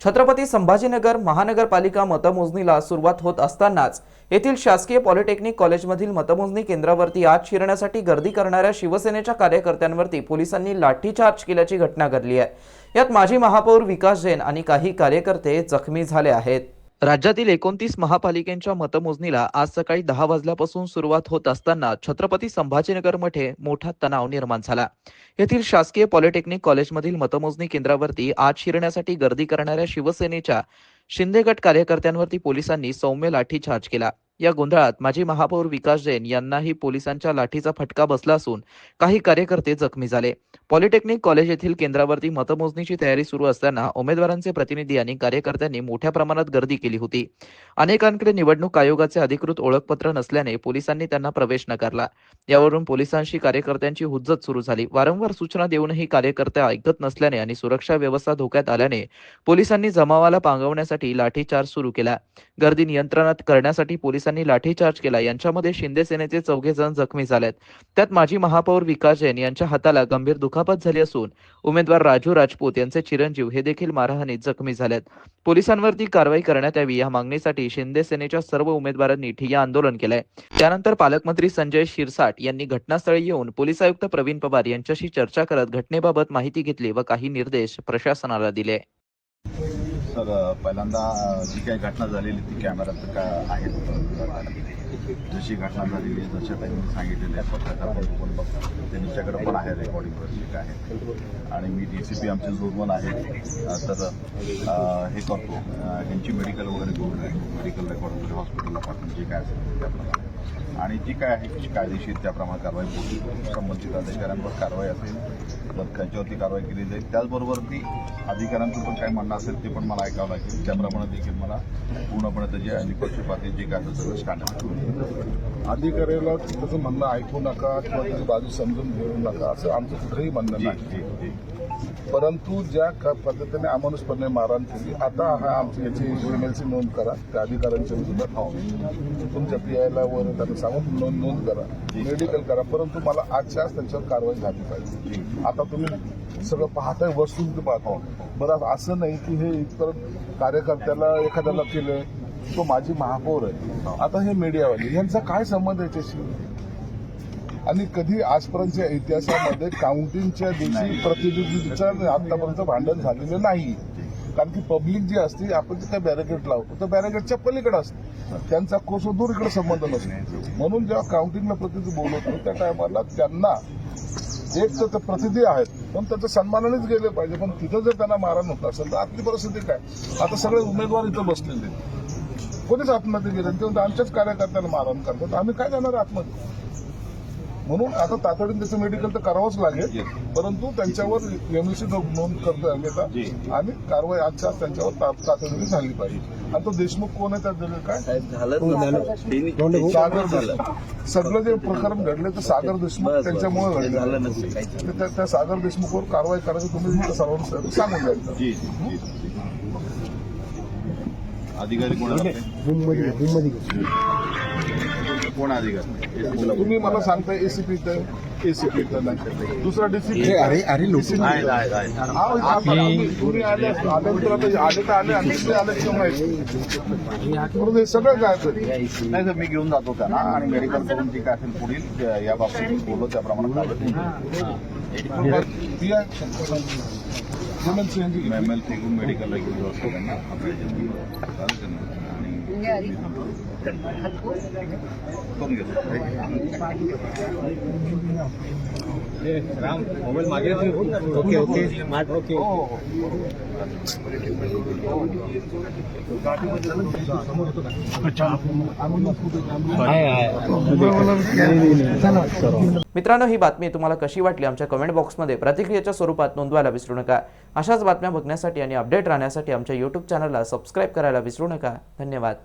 छत्रपती संभाजीनगर महानगरपालिका मतमोजणीला सुरुवात होत असतानाच येथील शासकीय पॉलिटेक्निक कॉलेजमधील मतमोजणी केंद्रावरती आत शिरण्यासाठी गर्दी करणाऱ्या शिवसेनेच्या कार्यकर्त्यांवरती पोलिसांनी लाठीचार्ज केल्याची घटना घडली आहे. यात माजी महापौर विकास जैन आणि काही कार्यकर्ते जखमी झाले आहेत. राज्यातील एकोणतीस महापालिकेच्या मतमोजणीला आज सकाळी दहा वाजल्यापासून सुरुवात होत असताना छत्रपती संभाजीनगरमध्ये मोठा तणाव निर्माण झाला. येथील शासकीय पॉलिटेक्निक कॉलेजमधील मतमोजणी केंद्रावरती आत शिरण्यासाठी गर्दी करणाऱ्या शिवसेनेच्या शिंदे गट कार्यकर्त्यांवरती पोलिसांनी सौम्य लाठीचार्ज केला. या गोंधळात माजी महापौर विकास जैन यांनाही पोलिसांच्या लाठीचा फटका बसला असून काही कार्यकर्ते जखमी झाले. पॉलिटेक्निक कॉलेज येथील केंद्रावरती मतमोजणीची तयारी सुरू असताना उमेदवारांचे प्रतिनिधी आणि कार्यकर्त्यांनी मोठ्या प्रमाणात गर्दी केली होती. अनेकांकडे निवडणूक आयोगाचे अधिकृत ओळखपत्र नसल्याने पोलिसांनी त्यांना प्रवेश नाकारला. यावरून पोलिसांशी कार्यकर्त्यांची हुज्जत सुरू झाली. वारंवार सूचना देऊनही कार्यकर्ते ऐकत नसल्याने आणि सुरक्षा व्यवस्था धोक्यात आल्याने पोलिसांनी जमावाला पांगवण्यासाठी लाठीचार्ज सुरू केला. गर्दी नियंत्रणात करण्यासाठी पोलिसांनी लाठीचार्ज केला. यांच्यामध्ये शिंदे सेनेचे चौघे जण जखमी झालेत. त्यात माजी महापौर विकास जैन यांच्या हाताला गंभीर दुखापत झाली असून उमेदवार राजू राजपूत यांचे चिरंजीव हे देखील मारहाणीत जखमी झालेत. पोलिसांवरती कारवाई करण्यात यावी या मागणीसाठी शिंदे सेनेच्या सर्व उमेदवारांनी ठिय्या आंदोलन केलंय. त्यानंतर पालकमंत्री संजय शिरसाट यांनी घटनास्थळी येऊन पोलीस आयुक्त प्रवीण पवार यांच्याशी चर्चा करत घटनेबाबत माहिती घेतली व काही निर्देश प्रशासनाला दिले. सर पहिल्यांदा जी काही घटना झालेली ती कॅमेऱ्यात का आहेत? जशी घटना झालेली आहे जशा त्यांनी सांगितलेल्या आहे पत्रकार पण बघतो? त्यांच्याकडे पण आहे रेकॉर्डिंगवर वगैरे काय आहे? आणि मी डी सी पी आमचे जोरवन आहे तर हे करतो. अं, मेडिकल वगैरे करून मेडिकल रेकॉर्ड वगैरे हॉस्पिटलला पाठवून जे काय असेल त्याप्रमाणे आणि जी काय आहे कायदेशीर त्याप्रमाणे कारवाई होती संबंधित अधिकाऱ्यांवर कारवाई असेल तर त्याच्यावरती कारवाई केली जाईल त्याचबरोबर ती अधिकाऱ्यांचं पण काय म्हणणं असेल ते पण मला ऐकावं लागेल. त्याप्रमाणे देखील मला पूर्णपणे त्याचे निपक्षपाती जे काय असेल सगळं स्टँडर्ड अधिकाऱ्याला त्याचं म्हणणं ऐकू नका किंवा त्याची बाजू समजून घेऊ नका असं आमचं कुठेही म्हणणं नाही. परंतु ज्या पद्धतीने अमानुषपणे मारहाण केली आता हा आमची याची एमएलसी नोंद करा. त्या अधिकाऱ्यांच्या विरोधात तुमच्या पी आयला वर त्यांना सांगून नोंद नोंद करा. मेडिकल करा. परंतु मला आजच्या आज त्यांच्यावर कारवाई झाली पाहिजे. आता तुम्ही सगळं पाहताय वस्तू ते पाहता बरं असं नाही की हे इतर कार्यकर्त्याला एखाद्याला केलं तो माझी महापौर आहे. आता हे मीडियावाले यांचा काय संबंध याच्याशी? आणि कधी आजपर्यंतच्या इतिहासामध्ये काउंटिंगच्या दिवशी प्रतिनिधीचं आतापर्यंत भांडण झालेलं नाही. कारण की पब्लिक जी असते आपण काय बॅरिकेड लावतो. तर बॅरिकेडच्या पलीकडे असते. त्यांचा कोसो दूर इकडे संबंध नसतो. म्हणून जेव्हा काउंटिंगला प्रतिनिधी बोलवतो त्या टायमाला त्यांना एक तर ते प्रतिनिधी आहेत पण त्याच्या सन्मानानेच गेले पाहिजे. पण तिथं जर त्यांना मारण होत असेल तर आपली परिस्थिती काय? आता सगळे उमेदवार इथं बसलेले. कोणीच आत्महत्या केली नाही. ते आमच्याच कार्यकर्त्यांना मारण करतात. आम्ही काय जाणार आत्महत्या म्हणून आता तातडीने त्याचं मेडिकल तर करावंच लागेल. परंतु त्यांच्यावर एमएलसी नोंद करतोय आम्ही आता आणि कारवाई आजच्या आज त्यांच्यावर तातडीने झाली पाहिजे. आणि तो देशमुख कोण आहे त्यात दिलेलं काय? सागर देशमुख सगळं जे प्रकरण घडले तर सागर देशमुख त्यांच्यामुळे घडले. तर त्या- सागर देशमुखवर कारवाई करायची तुम्ही सर्वांना सांगून द्यायचं जी जी जी. अधिकारी कोण कोण अधिकारी? तुम्ही मला सांगताय एसीपी इथं एसीपी इथं नाही. दुसरा डीसीपी अरे अरे लोक. तुम्ही आले आल्यानंतर आता आले तर आले आणि आले किंवा म्हणून हे सगळं काय तरी नाही सर मी घेऊन जातो त्यांना आणि मेडिकल करून जे काय असेल पुढील या बाबतीत बोललो त्याप्रमाणे ती आहे जेमन सीएनजी एम एल फेकून मेडिकलला घेऊन जाऊ शकतो त्यांना आपल्या याच्यात. चालेल का नाही? आणि करून घेतो ओके ओके ओके मित्रांनो ही बातमी तुम्हाला कशी वाटली? आमच्या कमेंट बॉक्समध्ये प्रतिक्रियेच्या स्वरूपात नोंदवायला विसरू नका. अशाच बातम्या बघण्यासाठी आणि अपडेट राहण्यासाठी आमच्या यूट्यूब चॅनलला सबस्क्राईब करायला विसरू नका. धन्यवाद.